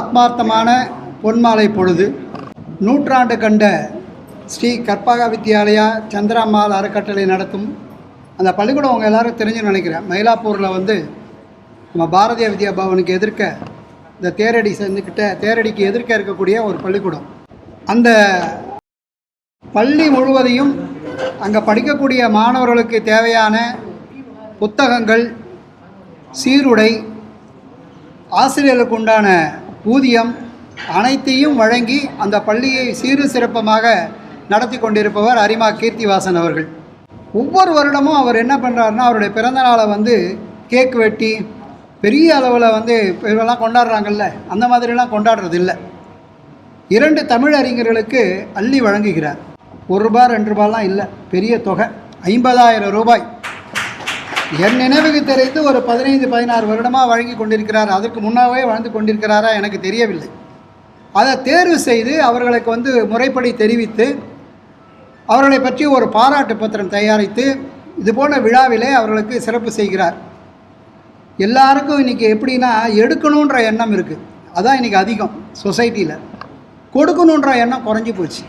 ஆத்மார்த்தமான பொன்மாலை பொழுது நூற்றாண்டு கண்ட ஸ்ரீ கற்பகா வித்யாலயா சந்திராமால் அறக்கட்டளை நடத்தும் அந்த பள்ளிக்கூடம் அவங்க எல்லாரும் தெரிஞ்சுன்னு நினைக்கிறேன். மயிலாப்பூரில் வந்து நம்ம பாரதிய வித்யா பவனுக்கு எதிர்க்க இந்த தேரடி சேர்ந்துக்கிட்ட தேரடிக்கு எதிர்க்க இருக்கக்கூடிய ஒரு பள்ளிக்கூடம். அந்த பள்ளி முழுவதையும் அங்கே படிக்கக்கூடிய மாணவர்களுக்கு தேவையான புத்தகங்கள் சீருடை ஆசிரியர்களுக்கு உண்டான ஊதியம் அனைத்தையும் வழங்கி அந்த பள்ளியை சீரு சிறப்பமாக நடத்தி கொண்டிருப்பவர் அரிமா கீர்த்திவாசன் அவர்கள். ஒவ்வொரு வருடமும் அவர் என்ன பண்ணுறாருன்னா அவருடைய பிறந்த நாளை வந்து கேக் வெட்டி பெரிய அளவில் வந்து இதெல்லாம் கொண்டாடுறாங்கல்ல அந்த மாதிரிலாம் கொண்டாடுறது இல்லை இரண்டு தமிழ் அறிஞர்களுக்கு அள்ளி வழங்குகிறார். ஒரு ரூபாய் ரெண்டு ரூபாய்லாம் இல்லை பெரிய தொகை ஐம்பதாயிரம் ரூபாய். என் நினைவுக்கு தெரிந்து ஒரு பதினைந்து பதினாறு வருடமாக வழங்கி கொண்டிருக்கிறார். அதற்கு முன்னாவே வாழ்ந்து கொண்டிருக்கிறாரா எனக்கு தெரியவில்லை. அதை தேர்வு செய்து அவர்களுக்கு வந்து முறைப்படி தெரிவித்து அவர்களை பற்றி ஒரு பாராட்டு பத்திரம் தயாரித்து இது போன்ற விழாவிலே அவர்களுக்கு சிறப்பு செய்கிறார். எல்லாருக்கும் இன்றைக்கி எப்படின்னா எடுக்கணுன்ற எண்ணம் இருக்குது அதான் இன்றைக்கி அதிகம் சொசைட்டியில் கொடுக்கணுன்ற எண்ணம் குறைஞ்சி போச்சு.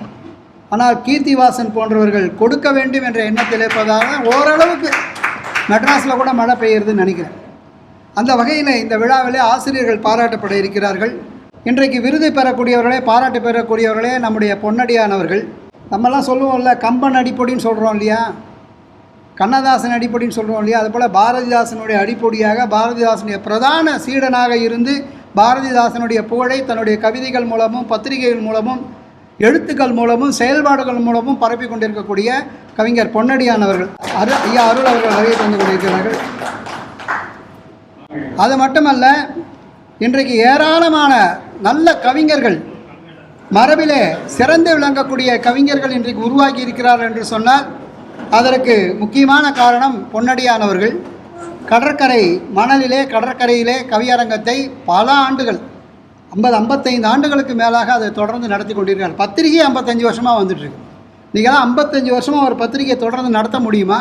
ஆனால் கீர்த்திவாசன் போன்றவர்கள் கொடுக்க வேண்டும் என்ற எண்ணத்தில் இருப்பதால் ஓரளவுக்கு மெட்ராஸில் கூட மழை பெய்யுறதுன்னு நினைக்கிறேன். அந்த வகையில் இந்த விழாவிலே ஆசிரியர்கள் பாராட்டப்பட இருக்கிறார்கள். இன்றைக்கு விருது பெறக்கூடியவர்களே பாராட்டு பெறக்கூடியவர்களே நம்முடைய பொன்னடியானவர்கள். நம்மலாம் சொல்லுவோம்ல கம்பன் அடிப்பொடின்னு சொல்கிறோம் இல்லையா? கண்ணதாசன் அடிப்பொடின்னு சொல்கிறோம் இல்லையா? அதுபோல் பாரதிதாசனுடைய அடிப்பொடியாக பாரதிதாசனுடைய பிரதான சீடனாக இருந்து பாரதிதாசனுடைய புகழை தன்னுடைய கவிதைகள் மூலமும் பத்திரிகைகள் மூலமும் எழுத்துக்கள் மூலமும் செயல்பாடுகள் மூலமும் பரப்பி கொண்டிருக்கக்கூடிய கவிஞர் பொன்னடியானவர்கள் அரு ஐயா அருள் அவர்கள் வருகை தந்து கொண்டிருக்கிறார்கள். அது மட்டுமல்ல இன்றைக்கு ஏராளமான நல்ல கவிஞர்கள் மரபிலே சிறந்து விளங்கக்கூடிய கவிஞர்கள் இன்றைக்கு உருவாக்கி இருக்கிறார் என்று சொன்னால் அதற்கு முக்கியமான காரணம் பொன்னடியானவர்கள் கடற்கரை மணலிலே கடற்கரையிலே கவியரங்கத்தை பல ஆண்டுகள் ஐம்பது ஐம்பத்தைந்து ஆண்டுகளுக்கு மேலாக அதை தொடர்ந்து நடத்தி கொண்டிருக்கார் பத்திரிகை ஐம்பத்தஞ்சு வருஷமாக வந்துட்டுருக்கு. நீங்களாம் ஐம்பத்தஞ்சு வருஷமாக ஒரு பத்திரிகையை தொடர்ந்து நடத்த முடியுமா?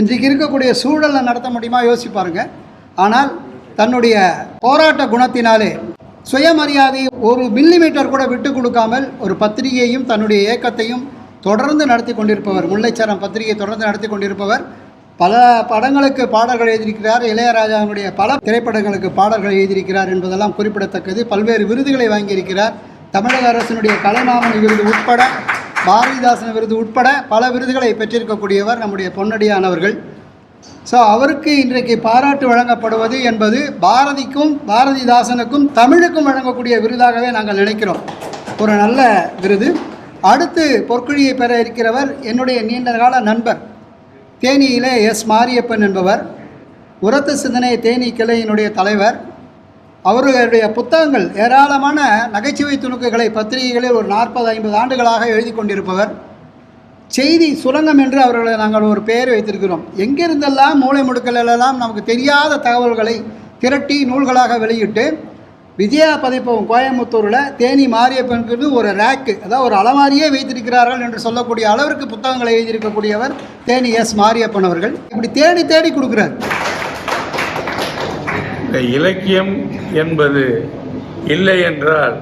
இன்றைக்கு இருக்கக்கூடிய சூழலில் நடத்த முடியுமா? யோசிப்பாருங்க ஆனால் தன்னுடைய போராட்ட குணத்தினாலே சுயமரியாதை ஒரு மில்லிமீட்டர் கூட விட்டு கொடுக்காமல் ஒரு பத்திரிகையையும் தன்னுடைய இயக்கத்தையும் தொடர்ந்து நடத்தி கொண்டிருப்பவர் முல்லைச்சரம் பத்திரிகையை தொடர்ந்து நடத்தி கொண்டிருப்பவர் பல படங்களுக்கு பாடல்கள் எழுதியிருக்கிறார். இளையராஜாவினுடைய பல திரைப்படங்களுக்கு பாடல்கள் எழுதியிருக்கிறார் என்பதெல்லாம் குறிப்பிடத்தக்கது. பல்வேறு விருதுகளை வாங்கியிருக்கிறார். தமிழக அரசினுடைய கலைமாமணி விருது உட்பட பாரதிதாசன் விருது உட்பட பல விருதுகளை பெற்றிருக்கக்கூடியவர் நம்முடைய பொன்னடியானவர்கள் ஸோ அவருக்கு இன்றைக்கு பாராட்டு வழங்கப்படுவது என்பது பாரதிக்கும் பாரதிதாசனுக்கும் தமிழுக்கும் வழங்கக்கூடிய விருதாகவே நாங்கள் நினைக்கிறோம். ஒரு நல்ல விருது. அடுத்து பொற்குழியை பெற இருக்கிறவர் என்னுடைய நீண்ட கால நண்பர். தேனியிலே எஸ் மாரியப்பன் என்பவர் உரத்த சிந்தனை தேனி கிளையினுடைய தலைவர். அவர்களுடைய புத்தகங்கள் ஏராளமான நகைச்சுவை துணுக்குகளை பத்திரிகைகளில் ஒரு நாற்பது ஐம்பது ஆண்டுகளாக எழுதி கொண்டிருப்பவர். செய்தி சுரங்கம் என்று அவர்களை நாங்கள் ஒரு பெயர் வைத்திருக்கிறோம். எங்கிருந்தெல்லாம் மூளை முடுக்கலெல்லாம் நமக்கு தெரியாத தகவல்களை திரட்டி நூல்களாக வெளியிட்டு விஜயா பதிப்பகம் கோயம்புத்தூரில் தேனி மாரியப்பனுக்கு ஒரு ரேக்கு. அதாவது ஒரு அலமாரியே வைத்திருக்கிறார்கள் என்று சொல்லக்கூடிய அளவிற்கு புத்தகங்களை எழுதியிருக்கக்கூடியவர் தேனி எஸ் மாரியப்பன் அவர்கள். இப்படி தேடி தேடி கொடுக்குறார். இந்த இலக்கியம் என்பது இல்லை என்றால்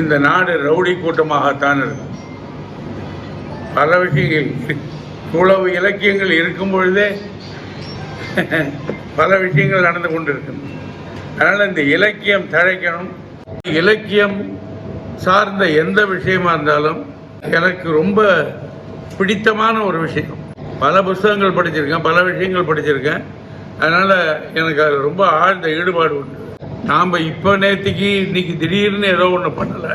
இந்த நாடு ரவுடி கூட்டமாகத்தான் இருக்கும். பல விஷயங்கள் இவ்வளவு இலக்கியங்கள் இருக்கும் பொழுதே பல விஷயங்கள் நடந்து கொண்டிருக்கின்றன. அதனால் இந்த இலக்கியம் தழைக்கணும். இலக்கியம் சார்ந்த எந்த விஷயமா இருந்தாலும் எனக்கு ரொம்ப பிடித்தமான ஒரு விஷயம். பல புஸ்தகங்கள் படிச்சிருக்கேன் பல விஷயங்கள் படிச்சிருக்கேன். அதனால் எனக்கு அது ரொம்ப ஆழ்ந்த ஈடுபாடு உண்டு. நாம் இப்போ நேற்றுக்கு இன்னைக்கு திடீர்னு ஏதோ ஒன்று பண்ணலை.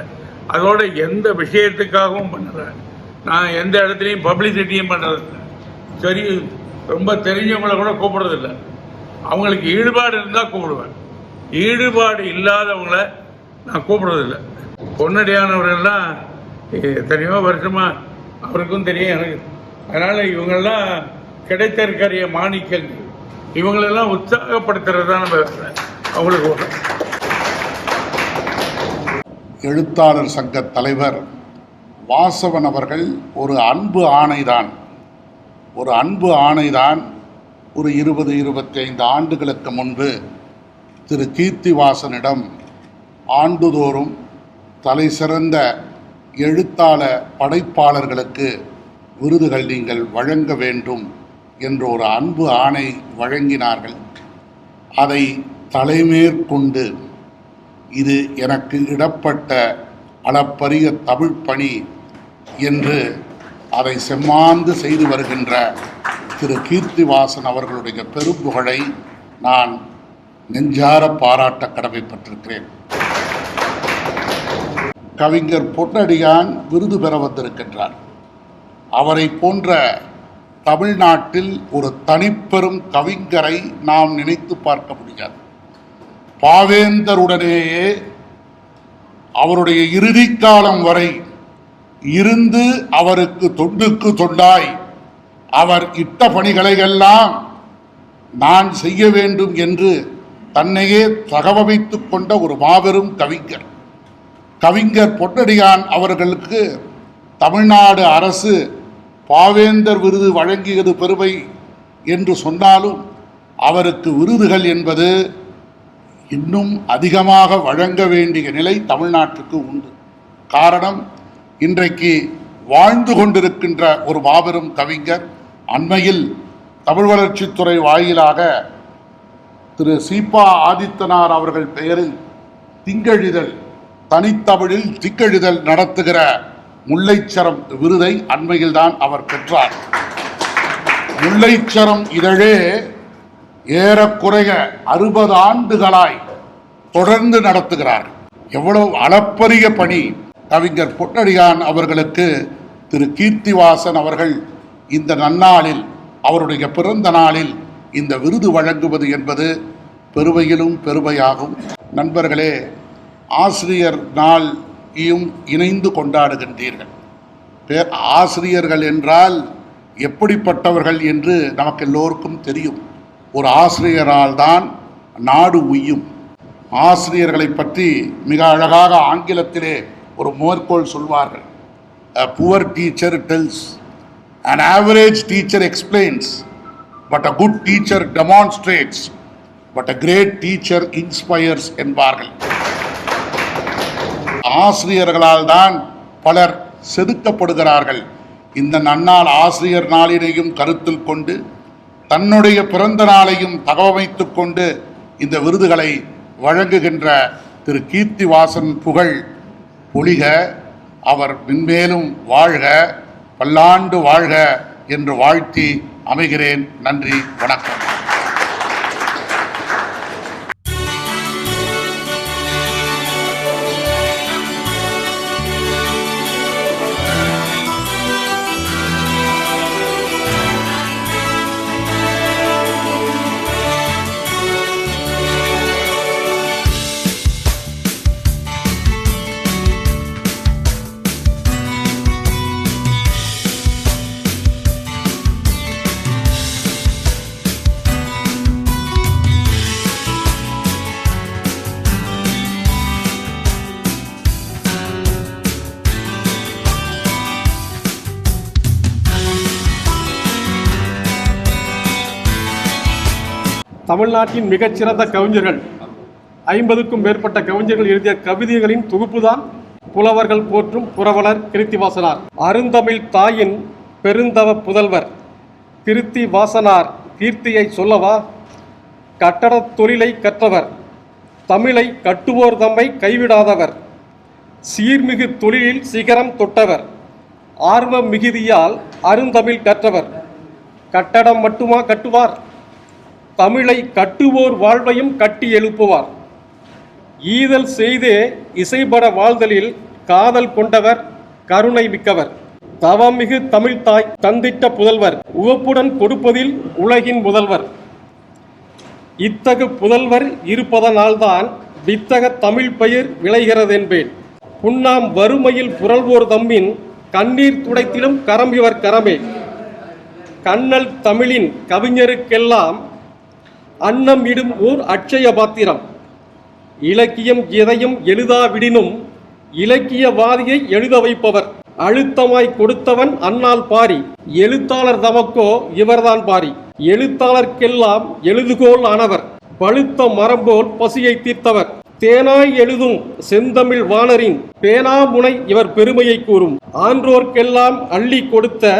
அதோட எந்த விஷயத்துக்காகவும் பண்ணலை. நான் எந்த இடத்துலையும் பப்ளிசிட்டியும் பண்ணுறதில்லை சரி ரொம்ப தெரிஞ்சவங்களை கூட கூப்பிடுறதில்ல. அவங்களுக்கு ஈடுபாடு இருந்தால் கூப்பிடுவேன். ஈடுபாடு இல்லாதவங்கள நான் கூப்பிடுறதில்லை. பொன்னடியானவர்கள்லாம் தெரியுமா வருஷமாக அவருக்கும் தெரியும் எனக்கு. அதனால் இவங்கெல்லாம் கிடைத்திருக்கிற மாணிக்கங்கள். இவங்களெல்லாம் உற்சாகப்படுத்துறது தான் நம்ம அவங்களுக்கு எழுத்தாளர் சங்க தலைவர் வாசவன் அவர்கள் ஒரு அன்பு ஆணைதான். ஒரு அன்பு ஆணைதான் ஒரு இருபது இருபத்தைந்து ஆண்டுகளுக்கு முன்பு திரு கீர்த்திவாசனிடம் ஆண்டுதோறும் தலை சிறந்த எழுத்தாள படைப்பாளர்களுக்கு விருதுகள் நீங்கள் வழங்க வேண்டும் என்ற ஒரு அன்பு ஆணை வழங்கினார்கள். அதை தலைமேற்கொண்டு இது எனக்கு இடப்பட்ட அளப்பரிய தமிழ் பணி என்று அதை செம்மாந்து செய்து வருகின்ற திரு கீர்த்திவாசன் அவர்களுடைய பெரும்புகழை நான் நெஞ்சார பாராட்ட கடமைப்பட்டிருக்கிறேன். கவிஞர் பொன்னடியான் விருது பெற வந்திருக்கின்றார். அவரை போன்ற தமிழ்நாட்டில் ஒரு தனிப்பெரும் கவிஞரை நாம் நினைத்து பார்க்க முடியாது. பாவேந்தருடனேயே அவருடைய இறுதி காலம் வரை இருந்து அவருக்கு தொண்டுக்கு தொண்டாய் அவர் இட்ட பணிகளை எல்லாம் நான் செய்ய வேண்டும் என்று தன்னையே தகவமைத்துக் கொண்ட ஒரு மாபெரும் கவிஞர். கவிஞர் பொன்னடியான் அவர்களுக்கு தமிழ்நாடு அரசு பாவேந்தர் விருது வழங்கியது பெருமை என்று சொன்னாலும் அவருக்கு விருதுகள் என்பது இன்னும் அதிகமாக வழங்க வேண்டிய நிலை தமிழ்நாட்டுக்கு உண்டு. காரணம் இன்றைக்கு வாழ்ந்து கொண்டிருக்கின்ற ஒரு மாபெரும் கவிஞர் அண்மையில் தமிழ் வளர்ச்சித்துறை வாயிலாக திரு சீபா ஆதித்தனார் அவர்கள் பெயரில் திங்கழிதழ் தனித்தமிழில் திக்கெழுதல் நடத்துகிற முல்லைச்சரம் விருதை அண்மையில்தான் அவர் பெற்றார். முல்லைச்சரம் இதழே ஏறக்குறைய அறுபது ஆண்டுகளாய் தொடர்ந்து நடத்துகிறார். எவ்வளவு அளப்பரிய பணி கவிஞர் பொன்னடியான் அவர்களுக்கு திரு கீர்த்திவாசன் அவர்கள் இந்த நன்னாளில் அவருடைய பிறந்த நாளில் இந்த விருது வழங்குவது என்பது பெருமையிலும் பெருமையாகும். நண்பர்களே ஆசிரியர் நாளையும் இணைந்து கொண்டாடுகின்றீர்கள். பேர் ஆசிரியர்கள் என்றால் எப்படிப்பட்டவர்கள் என்று நமக்கு எல்லோருக்கும் தெரியும். ஒரு ஆசிரியரால் தான் நாடு உய்யும். ஆசிரியர்களை பற்றி மிக அழகாக ஆங்கிலத்திலே ஒரு மேற்கோள் சொல்வார்கள். Poor teacher tells tells, average teacher teacher but a good teacher demonstrates but a great teacher inspires என்பார்கள். ஆசிரியர்களால் தான் பலர் செதுக்கப்படுகிறார்கள். இந்த நன்னாள் ஆசிரியர் நாளினையும் கருத்தில் கொண்டு தன்னுடைய பிறந்த நாளையும் தகவமைத்து கொண்டு இந்த விருதுகளை வழங்குகின்ற திரு கீர்த்திவாசன் புகழ் பொழிக அவர் மென்மேலும் வாழ்க பல்லாண்டு வாழ்க என்று வாழ்த்தி அமைகிறேன். நன்றி. வணக்கம். தமிழ்நாட்டின் மிகச்சிறந்த கவிஞர்கள். ஐம்பதுக்கும் மேற்பட்ட கவிஞர்கள் எழுதிய கவிதைகளின் தொகுப்புதான் புலவர்கள் போற்றும் புரவலர் கிருத்திவாசனார். அருந்தமிழ் தாயின் பெருந்தவ புதல்வர் கிருத்தி வாசனார் கீர்த்தியை சொல்லவா? கட்டடத் தொழிலை கற்றவர் தமிழை கட்டுவோர் தம்மை கைவிடாதவர் சீர்மிகு தொழிலில் சிகரம் தொட்டவர் ஆர்வ மிகுதியால் அருந்தமிழ் கற்றவர். கட்டடம் மட்டுமா கட்டுவார்? தமிழை கட்டுவோர் வாழ்வையும் கட்டி எழுப்புவார். ஈதல் செய்தே இசைபட வாழ்தலில் காதல் கொண்டவர் கருணை மிக்கவர். தவமிகு தமிழ்த்தாய் தந்திட்ட புதல்வர் உவப்புடன் கொடுப்பதில் உலகின் முதல்வர். இத்தகு புதல்வர் இருப்பதனால்தான் வித்தக தமிழ் பயிர் விளைகிறதென்பேன். புண்ணாம் வறுமையில் புரள்வோர் தம்மின் கண்ணீர் துடைத்திலும் கரம் இவர் கரமே. கண்ணல் தமிழின் கவிஞருக்கெல்லாம் அன்னம் இடும் ஓர் அட்சய பாத்திரம். இலக்கியம் எதையும் எழுதாவிடினும் இலக்கியவாதியை எழுத வைப்பவர். அழுத்தமாய் கொடுத்தவன் அன்னால் பாரி. எழுத்தாளர் தமக்கோ இவர்தான் பாரி. எழுத்தாளர்க்கெல்லாம் எழுதுகோல் ஆனவர். பழுத்த மரம்போல் பசியை தீர்த்தவர். தேனாய் எழுதும் செந்தமிழ் வாணரின் பேனாமுனை இவர் பெருமையை கூறும். ஆன்றோர்க்கெல்லாம் அள்ளி கொடுத்த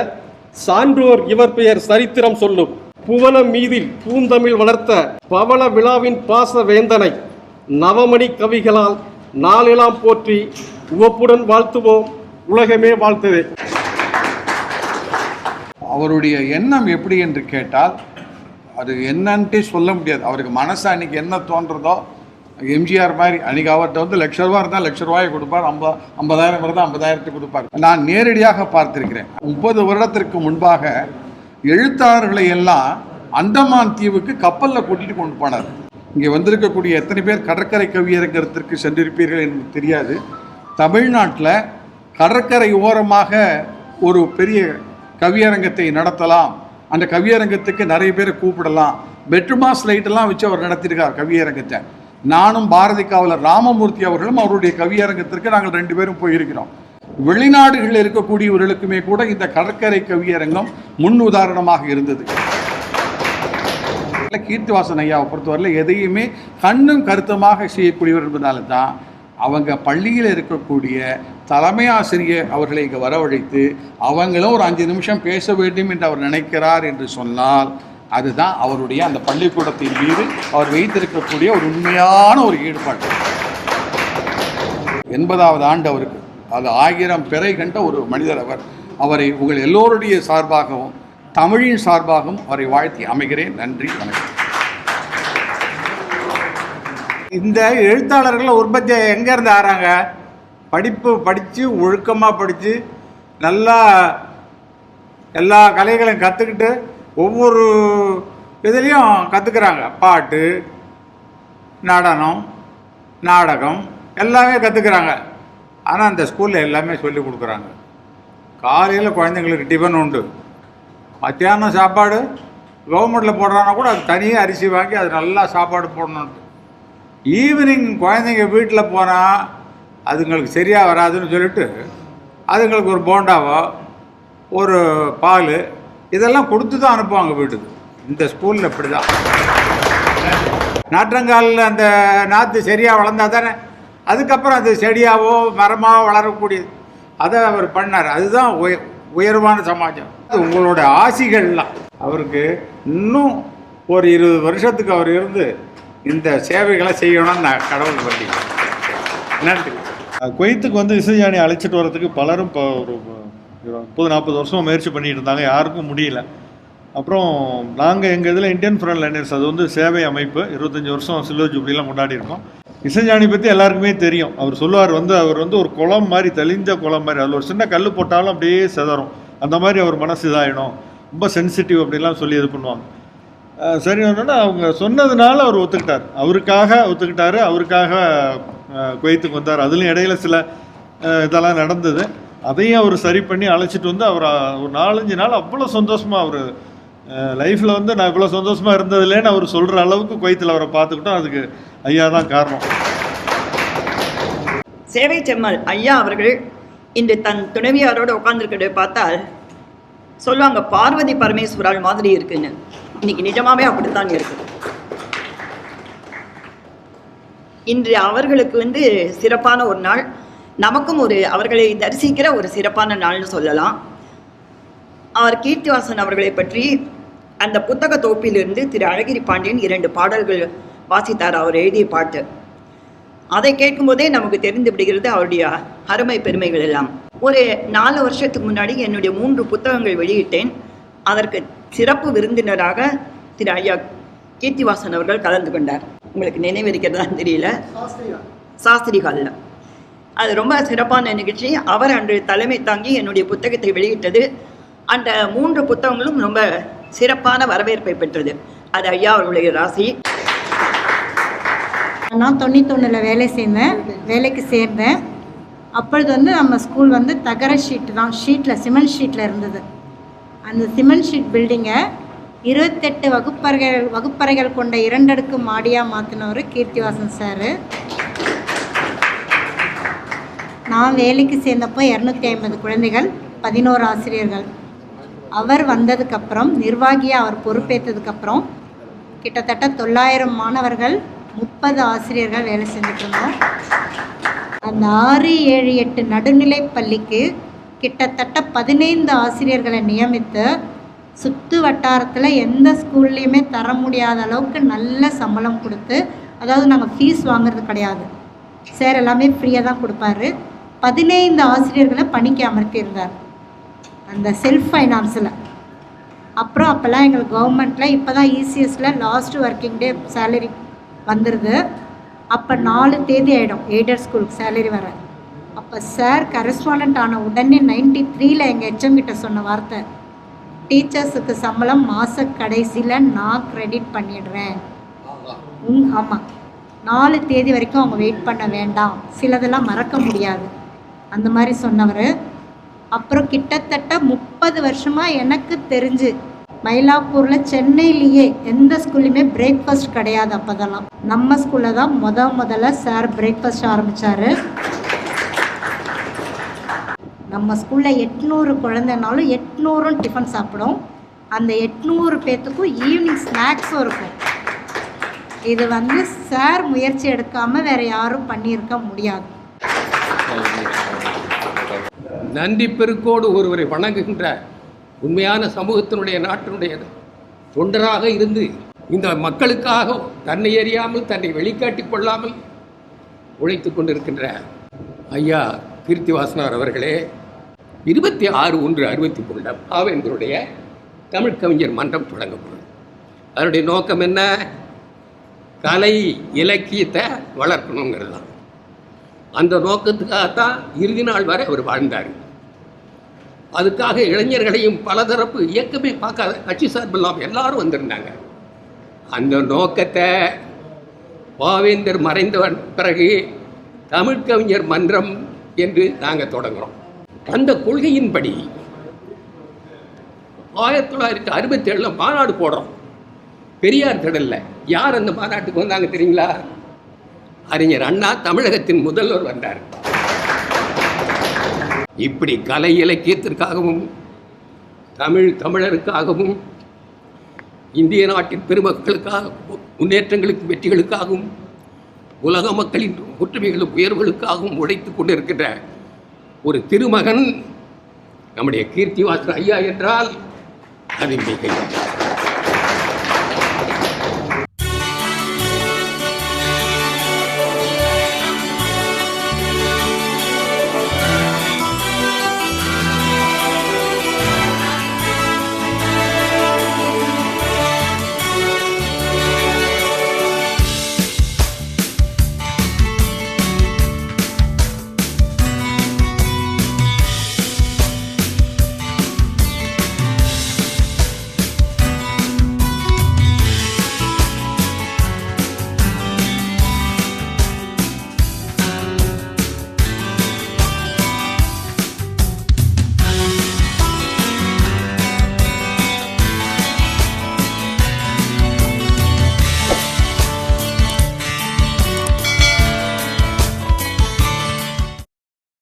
சான்றோர் இவர் பெயர் சரித்திரம் சொல்லும். புவன மீதில் பூந்தமிழ் வளர்த்த பவள விழாவின் பாச வேந்தனை நவமணி கவிகளால் நாளெல்லாம் போற்றி உவப்புடன் வாழ்த்துவோம். உலகமே வாழ்த்ததே. அவருடைய எண்ணம் எப்படி என்று கேட்டால் அது என்னன்ட்டு சொல்ல முடியாது. அவருக்கு மனசு அன்னைக்கு என்ன தோன்றதோ எம்ஜிஆர் மாதிரி அன்னைக்கு அவர்கிட்ட வந்து லட்ச ரூபா இருந்தால் லட்ச ரூபாயை கொடுப்பார். ஐம்பது ஐம்பதாயிரம் இருந்தால் ஐம்பதாயிரத்துக்கு கொடுப்பார். நான் நேரடியாக பார்த்திருக்கிறேன். முப்பது வருடத்திற்கு முன்பாக எழுத்தாளர்களை எல்லாம் அந்தமான் தீவுக்கு கப்பலில் கூட்டிகிட்டு கொண்டு போனார். இங்கே வந்திருக்கக்கூடிய எத்தனை பேர் கடற்கரை கவியரங்கத்திற்கு சென்றிருப்பீர்கள் என்று தெரியாது. தமிழ்நாட்டில் கடற்கரை ஓரமாக ஒரு பெரிய கவியரங்கத்தை நடத்தலாம். அந்த கவியரங்கத்துக்கு நிறைய பேரை கூப்பிடலாம். பெட்ரூமா லைட்டெல்லாம் வச்சு அவர் நடத்தியிருக்கார் கவியரங்கத்தை. நானும் பாரதி காவலர் ராமமூர்த்தி அவர்களும் அவருடைய கவியரங்கத்திற்கு நாங்கள் ரெண்டு பேரும் போயிருக்கிறோம். வெளிநாடுகளில் இருக்கக்கூடியவர்களுக்குமே கூட இந்த கடற்கரை கவியரங்கம் முன் உதாரணமாக இருந்தது. கீர்த்திவாசன் ஐயாவை பொறுத்தவரையில் எதையுமே கண்ணும் கருத்தமாக செய்யக்கூடியவர் என்பதால தான் அவங்க பள்ளியில் இருக்கக்கூடிய தலைமை ஆசிரியர் அவர்களை இங்கே வரவழைத்து அவங்களும் ஒரு அஞ்சு நிமிஷம் பேச வேண்டும் என்று அவர் நினைக்கிறார் என்று சொன்னால் அதுதான் அவருடைய அந்த பள்ளிக்கூடத்தின் மீது அவர் வைத்திருக்கக்கூடிய ஒரு உண்மையான ஒரு ஈடுபாடு. எண்பதாவது ஆண்டு அவருக்கு. அது ஆயிரம் பிறை கண்ட ஒரு மனிதர் அவர். அவரை உங்கள் எல்லோருடைய சார்பாகவும் தமிழின் சார்பாகவும் அவரை வாழ்த்தி அமைகிறேன். நன்றி வணக்கம். இந்த எழுத்தாளர்கள் உற்பத்தி எங்கேருந்து ஆறாங்க? படிப்பு படித்து ஒழுக்கமாக படித்து நல்லா எல்லா கலைகளையும் கற்றுக்கிட்டு ஒவ்வொரு இதுலேயும் கற்றுக்குறாங்க பாட்டு நடனம் நாடகம் எல்லாமே கற்றுக்குறாங்க ஆனால் அந்த ஸ்கூலில் எல்லாமே சொல்லி கொடுக்குறாங்க. காலையில் குழந்தைங்களுக்கு டிஃபன் உண்டு. மத்தியானம் சாப்பாடு கவர்மெண்ட்டில் போடுறாங்கன்னா கூட அது தனியாக அரிசி வாங்கி அது நல்லா சாப்பாடு போடணுன்ட்டு ஈவினிங் குழந்தைங்க வீட்டில் போனால் அதுங்களுக்கு சரியாக வராதுன்னு சொல்லிட்டு அதுங்களுக்கு ஒரு போண்டாவோ ஒரு பால் இதெல்லாம் கொடுத்து தான் அனுப்புவாங்க வீட்டுக்கு. இந்த ஸ்கூலில் இப்படி தான் நாற்றங்காலில் அந்த நாற்று சரியாக வளர்ந்தா தானே அதுக்கப்புறம் அது செடியாவோ மரமாக வளரக்கூடியது. அதை அவர் பண்ணார். அதுதான் உய உயர்வான சமாஜம். அது உங்களோட ஆசிகள்லாம். அவருக்கு இன்னும் ஒரு இருபது வருஷத்துக்கு அவர் இருந்து இந்த சேவைகளை செய்யணும்னு நான் கடவுள் வேண்டிக்கிறேன். நன்றி. குவைத்துக்கு வந்து இசைஞானி அழைச்சிட்டு வர்றதுக்கு பலரும் இப்போ ஒரு முப்பது நாற்பது வருஷம் முயற்சி பண்ணிட்டு இருந்தாங்க. யாருக்கும் முடியல. அப்புறம் நாங்கள் எங்கள் இதில் இந்தியன் ஃப்ரண்ட் லைனர்ஸ் அது வந்து சேவை அமைப்பு. இருபத்தஞ்சி வருஷம் சில்வர் ஜூப்ளிலாம் கொண்டாடி இருக்கோம். இசைஞானி பற்றி எல்லாருக்குமே தெரியும். அவர் சொல்லுவார் வந்து அவர் வந்து ஒரு குளம் மாதிரி தெளிந்த குளம் மாதிரி. அதில் ஒரு சின்ன கல் போட்டாலும் அப்படியே செதறும். அந்த மாதிரி அவர் மனசு இதாகிடும் ரொம்ப சென்சிட்டிவ் அப்படிலாம் சொல்லி இது பண்ணுவாங்க. சரி ஒன்றுனா அவங்க சொன்னதுனால அவர் ஒத்துக்கிட்டார். அவருக்காக ஒத்துக்கிட்டாரு. அவருக்காக குவைத்துக்கு வந்தார். அதுலேயும் இடையில சில இதெல்லாம் நடந்தது. அதையும் அவர் சரி பண்ணி அழைச்சிட்டு வந்து அவர் ஒரு நாலஞ்சு நாள் அவ்வளோ சந்தோஷமாக அவர் லைஃப்பில் வந்து நான் இவ்வளோ சந்தோஷமாக இருந்ததுலேன்னு அவர் சொல்கிற அளவுக்கு குவைத்தில் அவரை பார்த்துக்கிட்டோம். அதுக்கு ஐயா தான் காரணம். சேவை செம்மல் ஐயா அவர்கள் இன்று தன் துணைவியாரோடு உட்காந்துருக்கிறத பார்த்தால் சொல்லுவாங்க பார்வதி பரமேஸ்வரால் மாதிரி இருக்குன்னு. இன்னைக்கு நிஜமாவே அப்படித்தான் இருக்கு. இன்று அவர்களுக்கு வந்து சிறப்பான ஒரு நாள். நமக்கும் ஒரு அவர்களை தரிசிக்கிற ஒரு சிறப்பான நாள்னு சொல்லலாம். அவர் கீர்த்திவாசன் அவர்களை பற்றி அந்த புத்தக தொகுப்பிலிருந்து திரு அழகிரி பாண்டியன் இரண்டு பாடல்கள் வாசித்தார். அவர் எழுதிய பாட்டு. அதை கேட்கும்போதே நமக்கு தெரிந்து விடுகிறது அவருடைய அருமை பெருமைகள் எல்லாம். ஒரு நாலு வருஷத்துக்கு முன்னாடி என்னுடைய மூன்று புத்தகங்கள் வெளியிட்டேன். அதற்கு சிறப்பு விருந்தினராக திரு ஐயா கீர்த்திவாசன் அவர்கள் கலந்து கொண்டார். உங்களுக்கு நினைவிருக்கிறதா தெரியல? சாஸ்திரி ஹாலில் அது ரொம்ப சிறப்பான நிகழ்ச்சி. அவர் அன்று தலைமை தாங்கி என்னுடைய புத்தகத்தை வெளியிட்டது. அந்த மூன்று புத்தகங்களும் ரொம்ப சிறப்பான வரவேற்பை பெற்றது. அது ஐயா அவர்களுடைய ராசி. நான் தொண்ணூத்தொன்னில் வேலை சேர்ந்தேன் வேலைக்கு சேர்ந்தேன். அப்பொழுது வந்து நம்ம ஸ்கூல் வந்து தகர ஷீட் தான் ஷீட்டில் சிமெண்ட் ஷீட்டில் இருந்தது. அந்த சிமெண்ட் ஷீட் பில்டிங்கை இருபத்தெட்டு வகுப்பறைகள் வகுப்பறைகள் கொண்ட இரண்டடுக்கு மாடியாக மாற்றினவர் கீர்த்திவாசன் சார். நான் வேலைக்கு சேர்ந்தப்போ இரநூத்தி ஐம்பது குழந்தைகள் பதினோரு ஆசிரியர்கள். அவர் வந்ததுக்கப்புறம் நிர்வாகியாக அவர் பொறுப்பேற்றதுக்கப்புறம் கிட்டத்தட்ட தொள்ளாயிரம் மாணவர்கள் முப்பது ஆசிரியர்கள் வேலை செஞ்சுட்டு இருந்தோம் அந்த ஆறு ஏழு எட்டு நடுநிலை பள்ளிக்கு கிட்டத்தட்ட பதினைந்து ஆசிரியர்களை நியமித்து சுற்று வட்டாரத்தில் எந்த ஸ்கூல்லையுமே தர முடியாத அளவுக்கு நல்ல சம்பளம் கொடுத்து அதாவது நாங்கள் ஃபீஸ் வாங்குறது கிடையாது. சார் எல்லாமே ஃப்ரீயாக தான் கொடுப்பாரு. பதினைந்து ஆசிரியர்களை பணிக்கு அமர்த்தியிருந்தார். அந்த செல்ஃப் ஃபைனான்ஸில் அப்புறம் அப்போல்லாம் எங்களுக்கு கவர்மெண்ட்டில் இப்போ தான் இசிஎஸில் லாஸ்ட் ஒர்க்கிங் டே சேலரி வந்துடுது அப்போ நாலு தேதி ஆகிடும் எய்டர் ஸ்கூலுக்கு சேலரி வர. அப்போ சார் கரஸ்பாண்டன்ட் ஆன உடனே நைன்டி த்ரீல எங்கள் ஹெச்எம் கிட்ட சொன்ன வார்த்தை டீச்சர்ஸுக்கு சம்பளம் மாத கடைசியில் நான் க்ரெடிட் பண்ணிடுறேன். உங் ஆமாம் நாலு தேதி வரைக்கும் அவங்க வெயிட் பண்ண வேண்டாம். சிலதெல்லாம் மறக்க முடியாது. அந்த மாதிரி சொன்னவர். அப்புறம் கிட்டத்தட்ட முப்பது வருஷமாக எனக்கு தெரிஞ்சு மயிலாப்பூரில் சென்னையிலேயே எந்த ஸ்கூல்லையுமே பிரேக்ஃபாஸ்ட் கிடையாது அப்போதெல்லாம். நம்ம ஸ்கூலில் தான் முத முதல்ல சார் பிரேக்ஃபாஸ்ட் ஆரம்பித்தார் நம்ம ஸ்கூலில் எட்நூறு குழந்தைனாலும் எட்நூறும் டிஃபன் சாப்பிடும். அந்த எட்நூறு பேர்த்துக்கும் ஈவினிங் ஸ்நாக்ஸும் இருக்கும். இது வந்து சார் முயற்சி எடுக்காமல் வேறு யாரும் பண்ணியிருக்க முடியாது. நன்றி பெருக்கோடு ஒருவரை வணங்குகின்ற உண்மையான சமூகத்தினுடைய நாட்டினுடைய தொண்டராக இருந்து இந்த மக்களுக்காக தன்னை அறியாமல் தன்னை வெளிக்காட்டிக் கொள்ளாமல் உழைத்து கொண்டிருக்கின்ற ஐயா கீர்த்திவாசனார் அவர்களே இருபத்தி ஆறு ஒன்று அறுபத்தி மூணில் பாவேந்தருடைய தமிழ் கவிஞர் மன்றம் தொடங்கப்படும். அதனுடைய நோக்கம் என்ன? கலை இலக்கியத்தை வளர்க்கணுங்கிறது தான் அந்த நோக்கத்துக்காகத்தான் இறுதி நாள் வரை அவர் வாழ்ந்தார். அதுக்காக இளைஞர்களையும் பலதரப்பு இயக்கமே பார்க்காத கட்சி சார்பில்லாமல் எல்லாரும் வந்திருந்தாங்க. அந்த நோக்கத்தை பாவேந்தர் மறைந்தவன் பிறகு தமிழ்கவிஞர் மன்றம் என்று நாங்கள் தொடங்குறோம். அந்த கொள்கையின்படி ஆயிரத்தி தொள்ளாயிரத்தி அறுபத்தேழில் மாநாடு போடுறோம். பெரியார் திடலில். யார் அந்த மாநாட்டுக்கு வந்தாங்க தெரியுங்களா? அறிஞர் அண்ணா தமிழகத்தின் முதல்வர் வந்தார். இப்படி கலை இலக்கியத்திற்காகவும் தமிழ் தமிழருக்காகவும் இந்திய நாட்டின் பெருமக்களுக்காக முன்னேற்றங்களுக்கு வெற்றிகளுக்காகவும் உலக மக்களின் ஒற்றுமைகளும் உயர்வுகளுக்காகவும் உழைத்து கொண்டிருக்கின்ற ஒரு திருமகன் நம்முடைய கீர்த்திவாசர் ஐயா என்றால் அது மிக